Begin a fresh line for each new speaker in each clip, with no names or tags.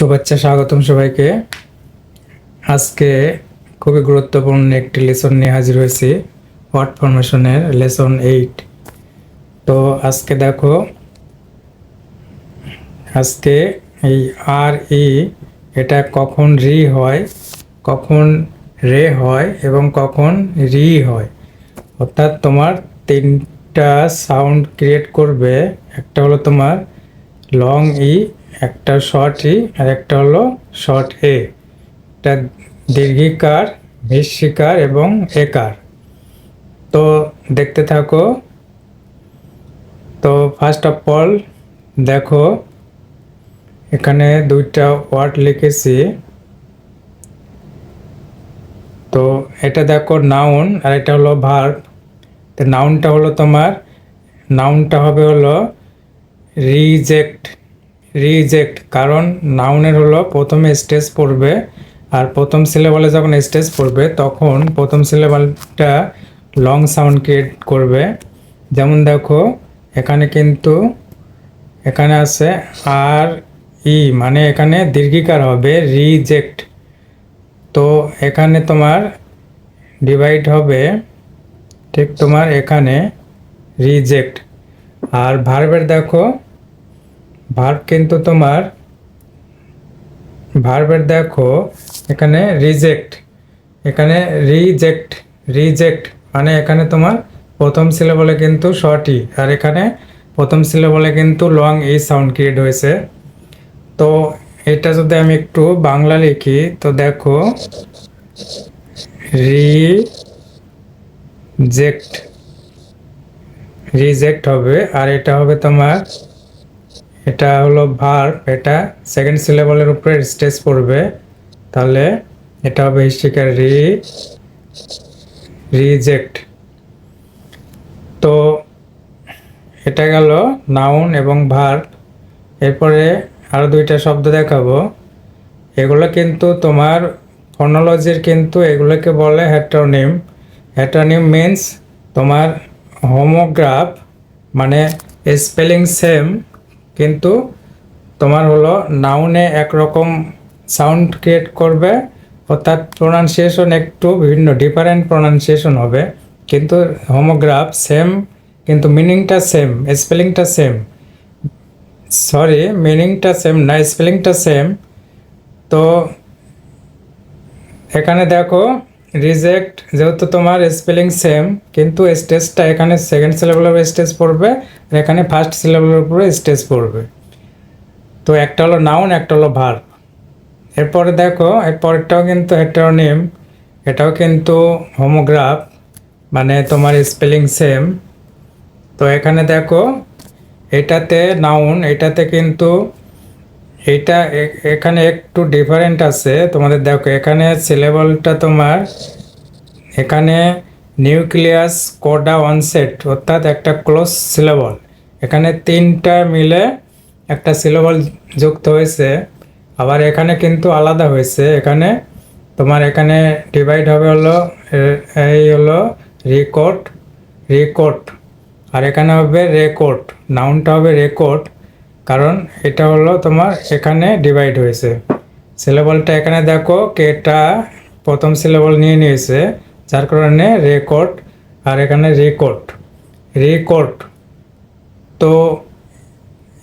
শুভেচ্ছা, স্বাগতম সবাইকে। আজকে খুবই গুরুত্বপূর্ণ একটি লেসন নিয়ে হাজির হয়েছি ওয়ার্ড ফরমেশনের লেসন এইট তো আজকে দেখো, আজকে এই আর ই এটা কখন রি হয়, কখন রে হয় এবং কখন রি হয়। অর্থাৎ তোমার তিনটা সাউন্ড ক্রিয়েট করবে, একটা হলো তোমার লং ই একটা শর্ট ই আর একটা হলো শর্ট এ এটা দীর্ঘিকার ভিস্বিকার এবং একার। তো দেখতে থাকো। তো ফার্স্ট অফ অল দেখো, এখানে দুইটা ওয়ার্ড লিখেছি। তো এটা দেখো নাউন আর এটা হলো ভার্ব তো নাউনটা হলো তোমার নাউনটা হবে হলো রিজেক্ট রিজেক্ট কারণ নাউনের হলো প্রথমে স্টেজ পড়বে আর প্রথম সিলেবলে যখন স্টেজ পড়বে, তখন প্রথম সিলেবলটা লং সাউন্ড ক্রিয়েট করবে। যেমন দেখো, এখানে কিন্তু, এখানে আছে আর ই মানে এখানে দীর্ঘিকার হবে রিজেক্ট তো এখানে তোমার ডিভাইড হবে, ঠিক তোমার এখানে রিজেক্ট আর ভার্বের দেখো ভার্ব কিন্তু তোমার ভার্বের দেখো, এখানে রিজেক্ট এখানে রিজেক্ট রিজেক্ট মানে এখানে তোমার প্রথম সিলেবলে কিন্তু শর্টই আর এখানে প্রথম সিলেবলে কিন্তু লং এই সাউন্ড ক্রিয়েট হয়েছে। তো এটা যদি আমি একটু বাংলা লিখি, তো দেখো রিজেক্ট রিজেক্ট হবে, আর এটা হবে তোমার এটা হলো ভার্ব এটা সেকেন্ড সিলেবলের উপরে স্টেজ পড়বে। তাহলে এটা হবে হিস্ট্রিকার রি রিজেক্ট তো এটা গেল নাউন এবং ভার্ব এরপরে আরও দুইটা শব্দ দেখাবো। এগুলো কিন্তু তোমার ফোনোলজির কিন্তু এগুলোকে বলে হেট্রোনিম হেট্রোনিম মিন্স তোমার হোমোগ্রাফ মানে স্পেলিং সেম কিন্তু তোমার হলো নাউনে একরকম সাউন্ড ক্রিয়েট করবে অর্থাৎ প্রোনাউন্সিয়েশন একটু বিভিন্ন ডিফারেন্ট প্রোনাউন্সিয়েশন হবে। কিন্তু হোমোগ্রাফ সেম কিন্তু মিনিংটা সেম স্পেলিংটা সেম সরি মিনিংটা সেম না স্পেলিংটা সেম তো এখানে দেখো রিজেক্ট যেহেতু তোমার স্পেলিং সেম কিন্তু স্টেজটা এখানে সেকেন্ড সিলেবলের স্টেজ পড়বে, আর এখানে ফার্স্ট সিলেবলের উপরে স্টেজ পড়বে। তো একটা হলো নাউন একটা হলো ভার্ব এরপরে দেখো, এরপরেরটাও কিন্তু হেটারোনিম এটাও কিন্তু হোমোগ্রাফ মানে তোমার স্পেলিং সেম তো এখানে দেখো, এটাতে নাউন এটাতে কিন্তু এটা এখানে একটু ডিফারেন্ট আছে। তোমাদের দেখো, এখানে সিলেবলটা তোমার, এখানে নিউক্লিয়াস কোডা অনসেট অর্থাৎ একটা ক্লোজ সিলেবল এখানে তিনটা মিলে একটা সিলেবল যুক্ত হয়েছে। আবার এখানে কিন্তু আলাদা হয়েছে। এখানে তোমার এখানে ডিভাইড হবে হলো এই হলো রিকোড রিকোড আর এখানে হবে রেকর্ড নাউনটা হবে রেকর্ড কারণ এটা হলো তোমার এখানে ডিভাইড হয়েছে। সিলেবলটা এখানে দেখো কেটা প্রথম সিলেবল নিয়ে নিয়েছে, যার কারণে রেকর্ড আর এখানে রেকর্ড রেকর্ড তো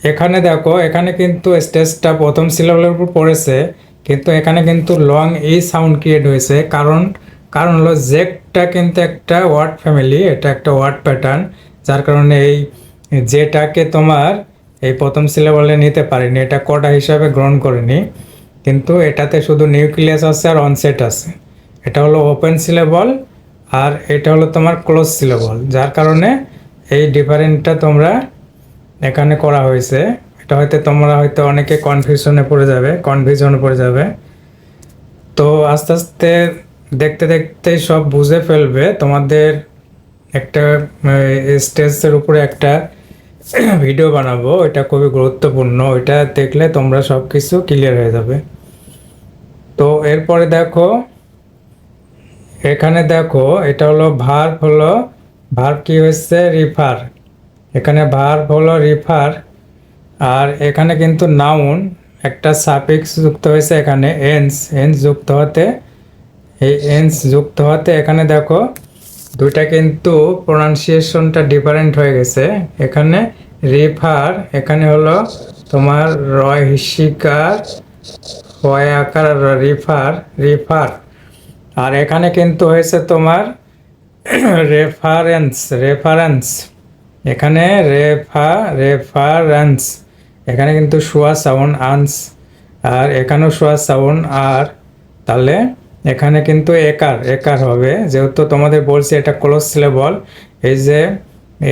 এখানে দেখো, এখানে কিন্তু স্টেজটা প্রথম সিলেবলের উপর পড়েছে, কিন্তু এখানে কিন্তু লং এই সাউন্ড ক্রিয়েট হয়েছে। কারণ কারণ হলো জেকটা কিন্তু একটা ওয়ার্ড ফ্যামিলি এটা একটা ওয়ার্ড প্যাটার্ন যার কারণে এই যেটাকে তোমার এই প্রথম সিলেবলে নিতে পারিনি, এটা কটা হিসাবে গ্রহণ করিনি, কিন্তু এটাতে শুধু নিউক্লিয়াস আছে আর অনসেট আছে। এটা হলো ওপেন সিলেবল আর এটা হলো তোমার ক্লোজ সিলেবল যার কারণে এই ডিফারেন্টটা তোমরা এখানে করা হয়েছে। এটা হয়তো তোমরা হয়তো অনেকে কনফিউশনে পড়ে যাবে কনফিউশনে পড়ে যাবে। তো আস্তে আস্তে দেখতে দেখতে সব বুঝে ফেলবে। তোমাদের একটা স্টেজের উপরে একটা ভিডিও বানাবো, এটা খুবই গুরুত্বপূর্ণ, এটা দেখলে তোমরা সব কিছু ক্লিয়ার হয়ে যাবে। তো এরপরে দেখো, এখানে দেখো, এটা হলো ভার্ব হলো ভার্ব কি হচ্ছে রিফার এখানে ভার্ব হলো রিফার আর এখানে কিন্তু নাউন একটা সাফিক্স যুক্ত হয়েছে এখানে এন্স এন্স যুক্ত হতে, এই এন্স যুক্ত হতে এখানে দেখো দুইটা কিন্তু প্রোনাউন্সিয়েশনটা ডিফারেন্ট হয়ে গেছে। এখানে রিফার এখানে হলো তোমার রয় হিসিকার, হয় আকার রিফার রিফার আর এখানে কিন্তু হয়েছে তোমার রেফারেন্স রেফারেন্স এখানে রেফা রেফারেন্স এখানে কিন্তু শোয়া সাউন্ড আনস আর এখানেও শোয়া সাউন্ড আর তাহলে এখানে কিন্তু একার একার হবে। যেহেতু তোমাদের বলছি এটা ক্লোজ সিলেবল এই যে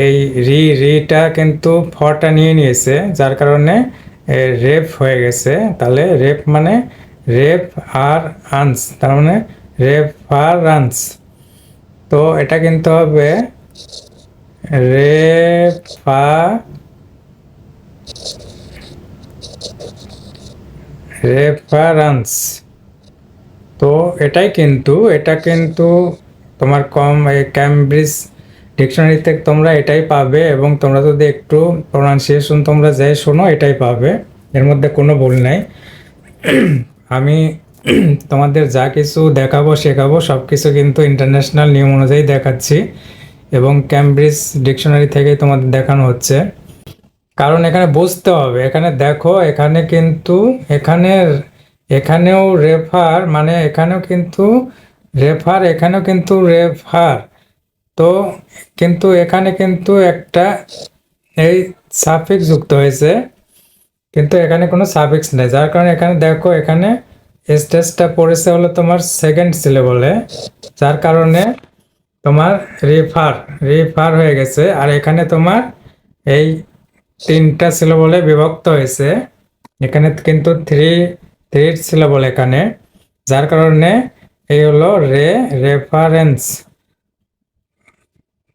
এই রি, রিটা কিন্তু ফটা নিয়ে নিয়েছে, যার কারণে রেপ হয়ে গেছে। তাহলে রেপ মানে রেপ আর আনস, তার মানে রেফারেন্স তো এটা কিন্তু হবে রেফা রেফারেন্স তো এটাই কিন্তু, এটা কিন্তু তোমার কম ক্যামব্রিজ ডিকশনারিতে তোমরা এটাই পাবে এবং তোমরা যদি একটু প্রোনাউন্সিয়েশন তোমরা যাই শোনো, এটাই পাবে। এর মধ্যে কোনো ভুল নাই। আমি তোমাদের যা কিছু দেখাবো, শেখাবো সব কিছু কিন্তু ইন্টারন্যাশনাল নিয়ম অনুযায়ী দেখাচ্ছি এবং ক্যামব্রিজ ডিকশনারি থেকেই তোমাদের দেখানো হচ্ছে। কারণ এখানে বুঝতে হবে, এখানে দেখো, এখানে কিন্তু, এখানের এখানেও রেফার মানে এখানেও কিন্তু রেফার, এখানেও কিন্তু রেফার। তো কিন্তু এখানে কিন্তু একটা এই সাফিক্স যুক্ত হয়েছে, কিন্তু এখানে কোনো সাফিক্স নেই। যার কারণে এখানে দেখো, এখানে স্টেজটা পড়েছে হলো তোমার সেকেন্ড সিলেবলে যার কারণে তোমার রিফার রিফার হয়ে গেছে। আর এখানে তোমার এই তিনটা সিলেবলে বিভক্ত হয়েছে। এখানে কিন্তু থ্রি থ্রি সিলেবল এখানে, যার কারণে এই হলো রে রেফারেন্স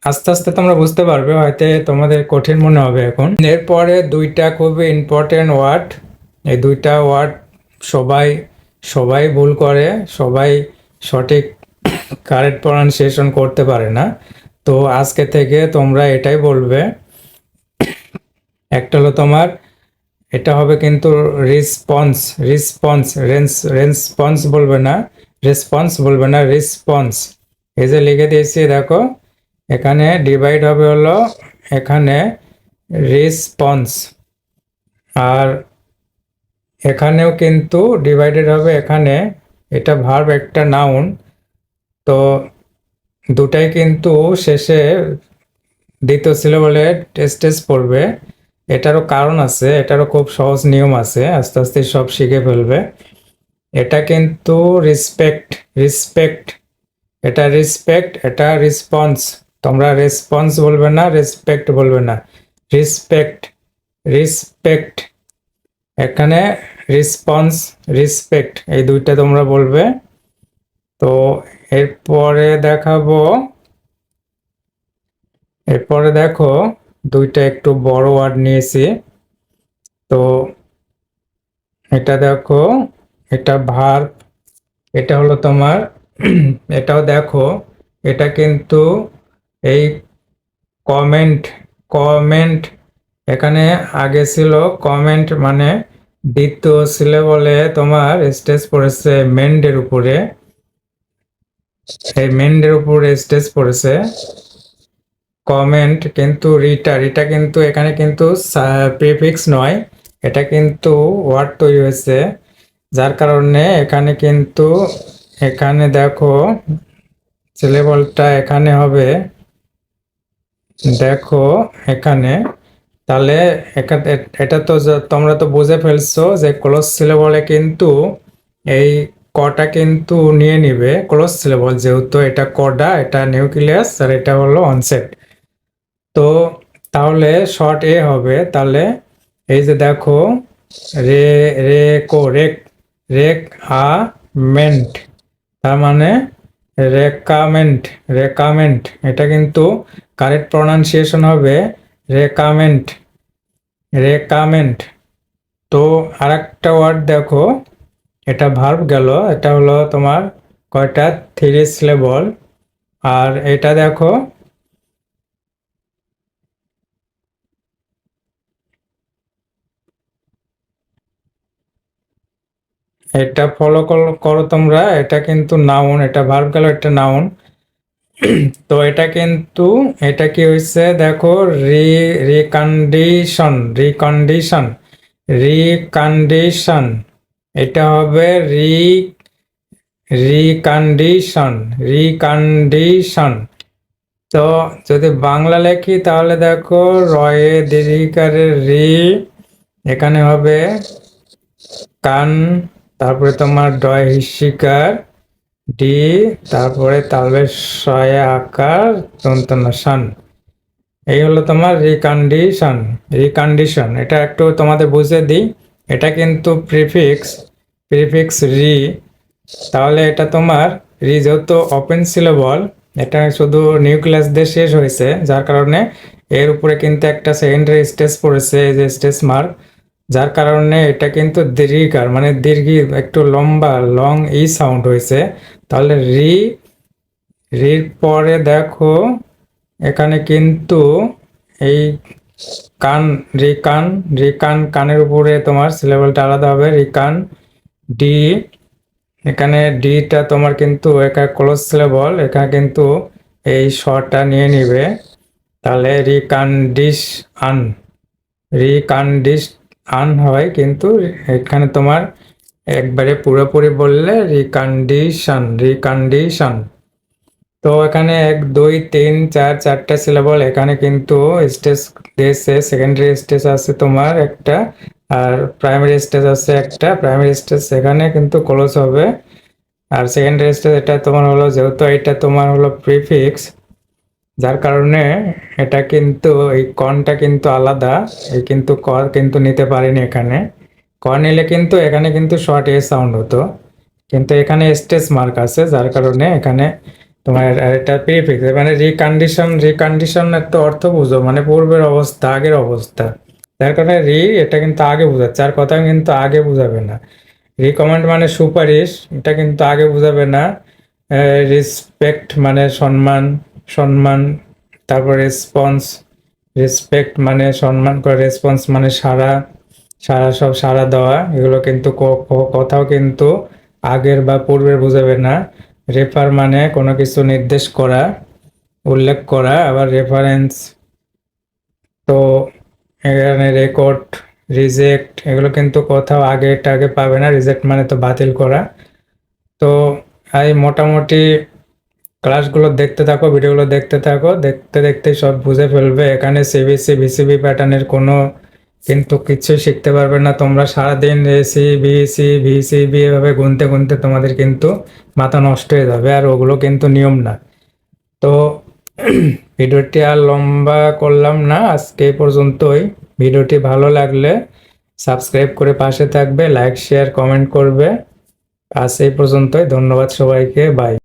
আস্তে আস্তে তোমরা বুঝতে পারবে, হয়তো তোমাদের কঠিন মনে হবে এখন। এরপরে দুইটা খুবই ইম্পর্টেন্ট ওয়ার্ড এই দুইটা ওয়ার্ড সবাই সবাই ভুল করে, সবাই সঠিক কারেক্ট প্রনাউন্সিয়েশন করতে পারে না। তো আজকে থেকে তোমরা এটাই বলবে। একটা হলো তোমার এটা হবে কিন্তু রেসপন্স রেসপন্স রেন্স রেসপন্স বলবে না রেসপন্স বলবে না রেসপন্স এই যে লিখে দিয়েছি, দেখো, এখানে ডিভাইড হবে হলো, এখানে রেসপন্স আর এখানেও কিন্তু ডিভাইডেড হবে এখানে, এটা ভার্ব একটা নাউন তো দুটাই কিন্তু শেষে দ্বিতীয় সিলেবলে টেস্টেস পড়বে। এটারও কারণ আছে, এটারও খুব সহজ নিয়ম আছে, আস্তে আস্তে সব শিখে ফেলবে। এটা কিন্তু রেসপেক্ট রেসপেক্ট এটা রেসপেক্ট এটা রেসপন্স তোমরা রেসপন্স বলবে না রেসপেক্ট বলবে না। রেসপেক্ট রেসপেক্ট এখানে রেসপন্স রেসপেক্ট এই দুইটা তোমরা বলবে। তো এরপরে দেখাবো, এরপরে দেখো দুইটা একটু বড় ওয়ার্ড নিয়েছি। তো এটা দেখো, এটা ভার্ব এটা হলো তোমার, এটাও দেখো, এটা কিন্তু এই কমেন্ট কমেন্ট এখানে আগে ছিল কমেন্ট মানে দ্বিতীয় সিলেবলে তোমার স্টেজ পড়েছে মেন্ডের উপরে। এই মেন্ডের উপরে স্টেজ পড়েছে। কমেন্ট কিন্তু রিটা রিটা কিন্তু এখানে কিন্তু প্রিফিক্স নয়। এটা কিন্তু ওয়ার্ড তৈরি হয়েছে। যার কারণে এখানে কিন্তু, এখানে দেখো সিলেবলটা এখানে হবে। দেখো, এখানে। তাহলে এটা তো তোমরা তো বুঝে ফেলছো যে ক্লোজ সিলেবলে কিন্তু এই কটা কিন্তু নিয়ে নিবে। ক্লোজ সিলেবল যেহেতু এটা কডা, এটা নিউক্লিয়াস আর এটা হলো অনসেট তো তাহলে শর্ট এ হবে। তাহলে এই যে দেখো, রে রে, কো, রেক রেক আ মেন্ট তার মানে রেকামেন্ট রেকামেন্ট। এটা কিন্তু কারেক্ট প্রনাউন্সিয়েশন হবে রেকামেন্ট রেকামেন্ট। তো আর একটা ওয়ার্ড দেখো, এটা ভার্ব গেল। এটা হলো তোমার কয়টা? থ্রি সিলেবল আর এটা দেখো এটা ফলো করো তোমরা, এটা কিন্তু নাউন এটা ভার্ব গেল এটা নাউন তো এটা কিন্তু, এটা কি হয়েছে দেখো রি রিকন্ডিশন রিকন্ডিশন রিকন্ডিশন এটা হবে রি রিকন্ডিশন রিকন্ডিশন তো যদি বাংলা লেখি, তাহলে দেখো, রয়ে দীর্ঘিকারের রি এখানে হবে, কান তারপরে তোমার ডয় হিসিকার ডি, তারপরে তালবে শয়ে আকার দন্তনাশন এই হলো তোমার রিকন্ডিশন রিকন্ডিশন এটা একটু তোমাদের বুঝে দিই। এটা কিন্তু প্রিফিক্স প্রিফিক্স রি তাহলে এটা তোমার রি যেহেতু ওপেন সিলেবল এটা শুধু নিউক্লিয়াস দিয়ে শেষ হয়েছে, যার কারণে এর উপরে কিন্তু একটা সেকেন্ডারি স্টেজ পড়েছে, এই যে স্টেজ মার্ক যার কারণে এটা কিন্তু দীর্ঘিকার মানে দীর্ঘি একটু লম্বা লং ই সাউন্ড হয়েছে। তাহলে রি, রির পরে দেখো, এখানে কিন্তু এই কান রিকান রিকান কানের উপরে তোমার সিলেবলটা আলাদা হবে রিকান ডি। এখানে ডিটা তোমার কিন্তু একা ক্লোজ সিলেবল এখানে কিন্তু এই শটা নিয়ে নিবে। তাহলে রিকান রিকান্ডিশ আন রিকান রিকান্ডিশ আন হয়, কিন্তু এখানে তোমার একবারে পুরোপুরি বললে রিকন্ডিশন রিকন্ডিশন তো এখানে এক, দুই, তিন, চার, চারটা সিলেবল এখানে কিন্তু স্টেজ দিয়েছে সেকেন্ডারি স্টেজ আছে তোমার একটা, আর প্রাইমারি স্টেজ আছে একটা প্রাইমারি স্টেজ সেখানে কিন্তু ক্লোজ হবে। আর সেকেন্ডারি স্টেজ এটা তোমার হলো, যেহেতু এটা তোমার হলো প্রিফিক্স যার কারণে এটা কিন্তু, এই কনটা কিন্তু আলাদা, এই কিন্তু ক কিন্তু নিতে পারিনি এখানে। ক নিলে কিন্তু এখানে কিন্তু শর্ট এ সাউন্ড হতো। কিন্তু এখানে স্টেজ মার্ক আছে, যার কারণে এখানে তোমার এটা প্রিফিক্স মানে রিকন্ডিশন রিকন্ডিশনের তো অর্থ বুঝো মানে পূর্বের অবস্থা, আগের অবস্থা। যার কারণে রি এটা কিন্তু আগে বোঝাচ্ছে, আর কথা কিন্তু আগে বুঝাবে না। রিকমেন্ড মানে সুপারিশ, এটা কিন্তু আগে বুঝাবে না। রেসপেক্ট মানে সম্মান সম্মান, তারপর রেসপন্স রেসপেক্ট মানে সম্মান করা রেসপন্স মানে সারা সারা সব সারা দেওয়া, এগুলো কিন্তু কথাও কিন্তু আগের বা পূর্বের বুঝাবে না। রেফার মানে কোনো কিছু নির্দেশ করা, উল্লেখ করা, আবার রেফারেন্স তো এখানে রেকর্ড রিজেক্ট এগুলো কিন্তু কোথাও আগে আগে পাবে না। রিজেক্ট মানে তো বাতিল করা। তো এই মোটামুটি ক্লাসগুলো দেখতে থাকো, ভিডিওগুলো দেখতে থাকো। দেখতে দেখতে সব বুঝে ফেলবে। এখানে সিবিসি ভিসিবি প্যাটার্নের কোনো কিন্তু কিছুই শিখতে পারবে না। তোমরা সারাদিন এসি বিএসি ভিসিবি এভাবে গুনতে গুনতে তোমাদের কিন্তু মাথা নষ্ট হয়ে যাবে, আর ওগুলো কিন্তু নিয়ম না। তো ভিডিওটি আর লম্বা করলাম না, আজকে পর্যন্তই। ভিডিওটি ভালো লাগলে সাবস্ক্রাইব করে পাশে থাকবে, লাইক, শেয়ার, কমেন্ট করবে। আজ এই পর্যন্তই, ধন্যবাদ সবাইকে, বাই।